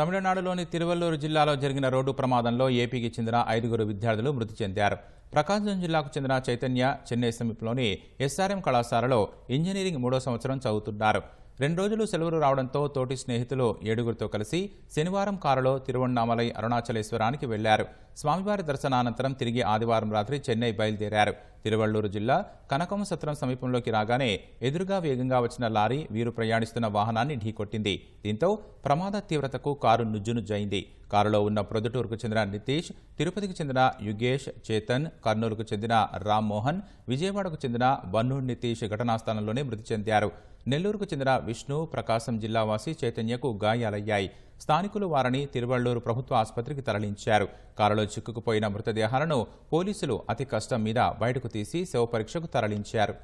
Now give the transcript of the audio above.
తమిళనాడులోని తిరువల్లూరు జిల్లాలో జరిగిన రోడ్డు ప్రమాదంలో ఏపీకి చెందిన ఐదుగురు విద్యార్థులు మృతి చెందారు. ప్రకాశం జిల్లాకు చెందిన చైతన్య చెన్నై సమీపంలోని ఎస్ఆర్ఎం కళాశాలలో ఇంజనీరింగ్ మూడో సంవత్సరం చదువుతున్నారు. రెండు రోజులు సెలవులు రావడంతో తోటి స్నేహితులు ఏడుగురితో కలిసి శనివారం కారులో తిరువన్నామలై అరుణాచలేశ్వరానికి వెళ్ళారు. స్వామివారి దర్శనానంతరం తిరిగి ఆదివారం రాత్రి చెన్నై బయలుదేరారు. తిరువళ్ళూరు జిల్లా కనకమ సత్రం సమీపంలోకి రాగానే ఎదురుగా వేగంగా వచ్చిన లారీ వీరు ప్రయాణిస్తున్న వాహనాన్ని ఢీకొట్టింది. దీంతో ప్రమాద తీవ్రతకు కారు నుజ్జునుజ్జయింది. కారులో ఉన్న ప్రొద్దుటూరుకు చెందిన నితీష్ తిరుపతికి చెందిన యుగేష్ చేతన్ కర్నూలుకు చెందిన రామ్మోహన్ విజయవాడకు చెందిన బన్నూరు నితీష్ ఘటనాస్థానంలోనే మృతి చెందారు. నెల్లూరుకు చెందిన విష్ణు ప్రకాశం జిల్లావాసి చైతన్యకు గాయాలయ్యాయి. స్థానికులు వారిని తిరువళ్ళూరు ప్రభుత్వ ఆసుపత్రికి తరలించారు. కారులో చిక్కుకుపోయిన మృతదేహాలను పోలీసులు అతి కష్టం మీద బయటకు తీసి శవ పరీక్షకు తరలించారు.